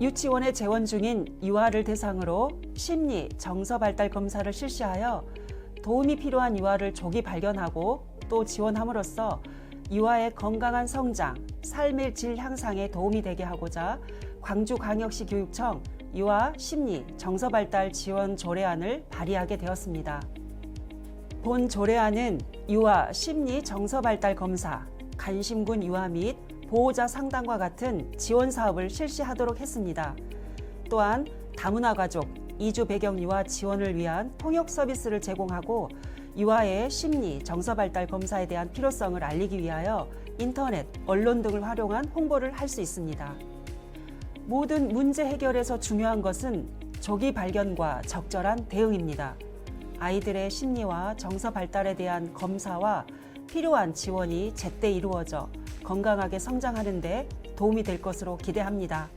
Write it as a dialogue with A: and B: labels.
A: 유치원에 재원 중인 유아를 대상으로 심리 정서 발달 검사를 실시하여 도움이 필요한 유아를 조기 발견하고 또 지원함으로써 유아의 건강한 성장, 삶의 질 향상에 도움이 되게 하고자 광주광역시 교육청 유아 심리 정서 발달 지원 조례안을 발의하게 되었습니다. 본 조례안은 유아 심리 정서 발달 검사, 간심군 유아 및 보호자 상담과 같은 지원 사업을 실시하도록 했습니다. 또한 다문화 가족, 이주 배경 유아 지원을 위한 통역 서비스를 제공하고 유아의 심리, 정서 발달 검사에 대한 필요성을 알리기 위하여 인터넷, 언론 등을 활용한 홍보를 할 수 있습니다. 모든 문제 해결에서 중요한 것은 조기 발견과 적절한 대응입니다. 아이들의 심리와 정서 발달에 대한 검사와 필요한 지원이 제때 이루어져 건강하게 성장하는 데 도움이 될 것으로 기대합니다.